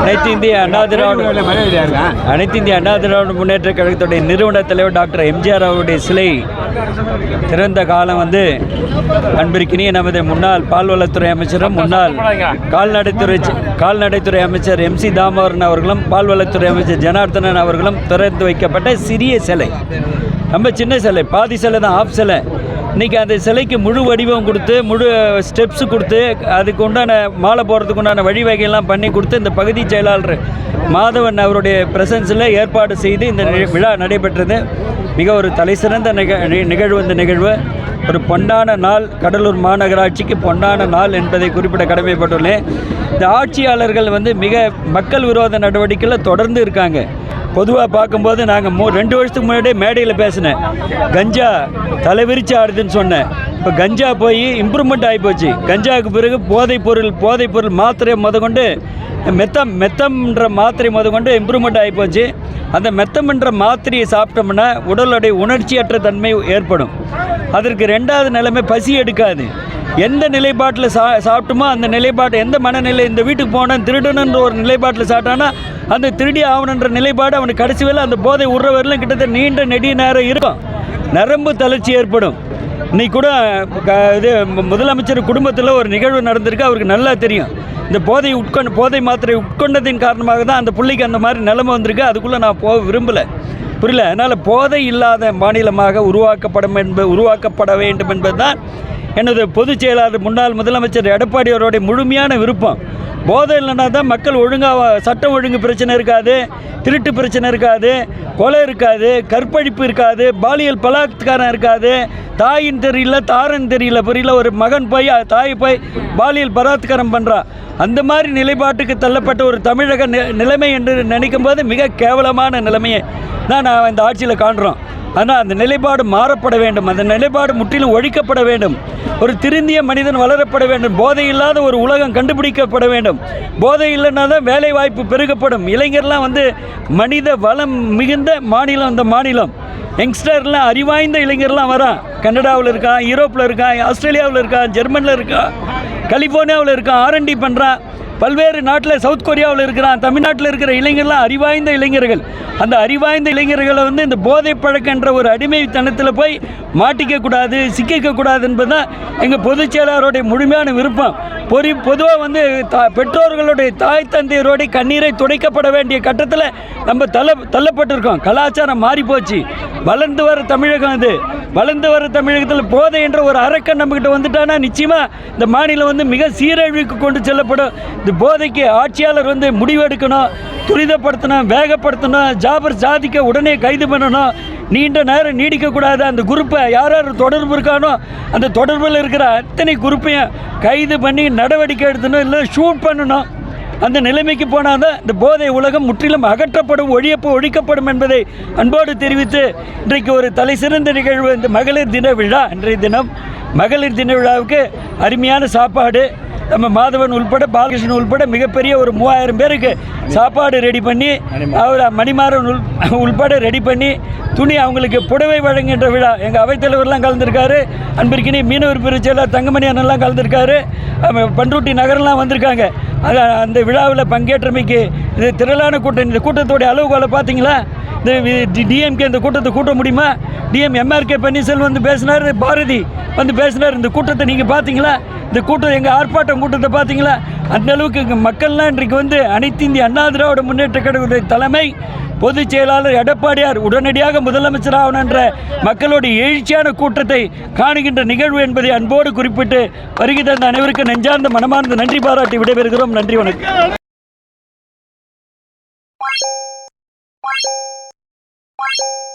அனைத்து இந்திய அண்ணா திராவிட அனைத்து இந்திய அண்ணா திராவிட முன்னேற்ற கழகத்துடைய நிறுவன தலைவர் டாக்டர் எம்ஜிஆர் அவருடைய சிலை திறந்த காலம் வந்து அன்பிற்கினிய நமது முன்னாள் பால்வளத்துறை அமைச்சரும் முன்னாள் கால்நடைத்துறை கால்நடைத்துறை அமைச்சர் எம் சி தாமோதரன் அவர்களும் பால்வளத்துறை அமைச்சர் ஜனார்தனன் அவர்களும் திறந்து வைக்கப்பட்ட சிறிய சிலை. ரொம்ப சின்ன சிலை பாதி சிலை தான் ஆஃப் சிலை. இன்றைக்கி அந்த சிலைக்கு முழு வடிவம் கொடுத்து முழு ஸ்டெப்ஸ் கொடுத்து அதுக்கு உண்டான மாலை போடுறதுக்கு உண்டான வழிவகையெல்லாம் பண்ணி கொடுத்து இந்த பகுதி செயலாளர் மாதவன் அவருடைய பிரசன்ஸில் ஏற்பாடு செய்து இந்த விழா நடைபெற்றது. மிக ஒரு தலைசிறந்த நிக நிகழ்வு இந்த நிகழ்வு. ஒரு பொன்னான நாள் கடலூர் மாநகராட்சிக்கு பொன்னான நாள் என்பதை குறிப்பிட கடமைப்பட்டுள்ளேன். இந்த ஆட்சியாளர்கள் வந்து மிக மக்கள் விரோத நடவடிக்கையில் தொடர்ந்து இருக்காங்க. பொதுவாக பார்க்கும்போது நாங்கள் மூ ரெண்டு வருஷத்துக்கு முன்னாடியே மேடையில் பேசினேன். கஞ்சா தலைவிரிச்சு ஆடுதுன்னு சொன்னேன். இப்போ கஞ்சா போய் இம்ப்ரூவ்மெண்ட் ஆகிப்போச்சு கஞ்சாவுக்கு பிறகு போதைப் பொருள் போதைப் பொருள் மாத்திரை முதற்கொண்டு மெத்தம் மெத்தம்ன்ற மாத்திரை முதற்கொண்டு இம்ப்ரூவ்மெண்ட் ஆகிப்போச்சு அந்த மெத்தம்ன்ற மாத்திரையை சாப்பிட்டோம்னா உடலுடைய உணர்ச்சியற்ற தன்மை ஏற்படும். அதற்கு ரெண்டாவது நிலைமை பசி எடுக்காது. எந்த நிலைப்பாட்டில் சா சாப்பிட்டுமோ அந்த நிலைப்பாடு எந்த மனநிலை இந்த வீட்டுக்கு போனேன் திருடணுன்ற ஒரு நிலைப்பாட்டில் சாப்பிட்டானா அந்த திருடி ஆகணுன்ற நிலைப்பாடு அவனுக்கு கடைசி வேலை அந்த போதை உற வரலாம் கிட்டத்தட்ட நீண்ட நெடிய நேரம் இருக்கும். நரம்பு தளர்ச்சி ஏற்படும். இன்னைக்கு கூட க- இது முதலமைச்சர் குடும்பத்தில் ஒரு நிகழ்வு நடந்திருக்கு அவருக்கு நல்லா தெரியும். இந்த போதை உட்கொண்டு போதை மாத்திரை உட்கொண்டதின் காரணமாக தான் அந்த பிள்ளைக்கு அந்த மாதிரி நிலைமை வந்திருக்கு. அதுக்குள்ளே நான் போக விரும்பலை. புரியல? அதனால் போதை இல்லாத மாநிலமாக உருவாக்கப்படும் என்பது உருவாக்கப்பட வேண்டும் என்பதுதான் எனது பொதுச் செயலாளர் முன்னாள் முதலமைச்சர் எடப்பாடி அவருடைய முழுமையான விருப்பம். போதை இல்லைன்னா தான் மக்கள் ஒழுங்காக சட்டம் ஒழுங்கு பிரச்சனை இருக்காது திருட்டு பிரச்சனை இருக்காது கொலை இருக்காது கற்பழிப்பு இருக்காது பாலியல் பலாத்காரம் இருக்காது தாயின் தெரியல தாரன் தெரியல புரியல ஒரு மகன் போய் தாய் போய் பாலியல் பலாத்காரம் பண்ணுறா அந்த மாதிரி நிலைப்பாட்டுக்கு தள்ளப்பட்ட ஒரு தமிழக நிலைமை என்று நினைக்கும் போது மிக கேவலமான நிலைமையை தான் நான் இந்த ஆட்சியில் காண்றோம். ஆனால் அந்த நிலைப்பாடு மாறப்பட வேண்டும். அந்த நிலைப்பாடு முற்றிலும் ஒழிக்கப்பட வேண்டும். ஒரு திருந்திய மனிதன் வளரப்பட வேண்டும். போதை இல்லாத ஒரு உலகம் கண்டுபிடிக்கப்பட வேண்டும். போதை இல்லைன்னா தான் வேலை வாய்ப்பு பெருகப்படும். இளைஞர்லாம் வந்து மனித வளம் மிகுந்த மாநிலம் இந்த மாநிலம். யங்ஸ்டர்லாம் அறிவாய்ந்த இளைஞர்லாம் வரான் கனடாவில் இருக்கான் யூரோப்பில் இருக்கான் ஆஸ்திரேலியாவில் இருக்கான் ஜெர்மனில் இருக்கான் கலிஃபோர்னியாவில் இருக்கான் ஆர்என்டி பண்ணுறான் பல்வேறு நாட்டில் சவுத் கொரியாவில் இருக்கிறான். தமிழ்நாட்டில் இருக்கிற இளைஞர்லாம் அறிவாய்ந்த இளைஞர்கள். அந்த அறிவாய்ந்த இளைஞர்களை வந்து இந்த போதை பழக்கன்ற ஒரு அடிமைத்தனத்தில் போய் மாட்டிக்கக்கூடாது சிக்கிக்கக்கூடாது என்பது தான் எங்கள் பொதுச் செயலாளருடைய முழுமையான விருப்பம். பொறி பொதுவாக வந்து தா பெற்றோர்களுடைய தாய் தந்தையரோடைய கண்ணீரை துடைக்கப்பட வேண்டிய கட்டத்தில் நம்ம தள்ள தள்ளப்பட்டிருக்கோம். கலாச்சாரம் மாறிப்போச்சு. வளர்ந்து வர தமிழகம் அது. வளர்ந்து வர தமிழகத்தில் போதை என்ற ஒரு அரக்கன் நம்மக்கிட்ட வந்துட்டானா? நிச்சயமாக இந்த மாநிலம் வந்து மிக சீரழிவுக்கு கொண்டு செல்லப்படும். இந்த போதைக்கு ஆட்சியாளர் வந்து முடிவெடுக்கணும் துரிதப்படுத்தணும் வேகப்படுத்தணும் ஜாபர் ஜாதிக்க உடனே கைது பண்ணணும். நீண்ட நேரம் நீடிக்கக்கூடாது. அந்த குரூப்பை யார் யார் தொடர்பு இருக்கானோ அந்த தொடர்பில் இருக்கிற அத்தனை குரூப்பையும் கைது பண்ணி நடவடிக்கை எடுத்தணும் இல்லை ஷூட் பண்ணணும். அந்த நிலைமைக்கு போனால் தான் இந்த போதை உலகம் முற்றிலும் அகற்றப்படும் ஒழியப்பு ஒழிக்கப்படும் என்பதை அன்போடு தெரிவித்து இன்றைக்கு ஒரு தலை சிறந்த நிகழ்வு இந்த மகளிர் தின விழா. இன்றைய தினம் மகளிர் தின விழாவுக்கு அருமையான சாப்பாடு நம்ம மாதவன் உள்பட பாலகிருஷ்ணன் உள்பட மிகப்பெரிய ஒரு மூவாயிரம் பேருக்கு சாப்பாடு ரெடி பண்ணி அவர் மணிமாறன் உள் உள்பட ரெடி பண்ணி துணி அவங்களுக்கு புடவை வழங்குகின்ற விழா எங்கள் அவைத்தலைவர்லாம் கலந்துருக்காரு. அன்பிற்கினி மீனவர் பிரிச்செல்லாம் தங்கமணி அண்ணன்லாம் கலந்துருக்காரு. பண்ருட்டி நகரெல்லாம் வந்திருக்காங்க. அது அந்த விழாவில் பங்கேற்றமைக்கு இது திரளான கூட்டம். இந்த கூட்டத்தோடைய அளவுகோலை பார்த்தீங்களா? டிஎம்கே இந்த கூட்டத்தை கூட்ட முடியுமா? டிஎம் எம்ஆர்கே பன்னீர்செல்வம் வந்து பேசினார் பாரதி வந்து பேசினார். இந்த கூட்டத்தை நீங்கள் பார்த்தீங்களா இந்த கூட்டம் எங்கள் ஆர்ப்பாட்டம் கூட்டத்தை பார்த்தீங்களா அந்த அளவுக்கு இங்கே மக்கள்லாம் இன்றைக்கு வந்து அனைத்து இந்திய அண்ணா திராவிட முன்னேற்ற கழகத்துடைய தலைமை பொதுச் செயலாளர் எடப்பாடியார் உடனடியாக முதலமைச்சர் ஆகணுன்ற மக்களுடைய எழுச்சியான கூட்டத்தை காணுகின்ற நிகழ்வு என்பதை அன்போடு குறிப்பிட்டு வருகை தந்த அனைவருக்கும் நெஞ்சார்ந்த மனமார்ந்த நன்றி பாராட்டி விடைபெறுகிறோம். நன்றி வணக்கம். you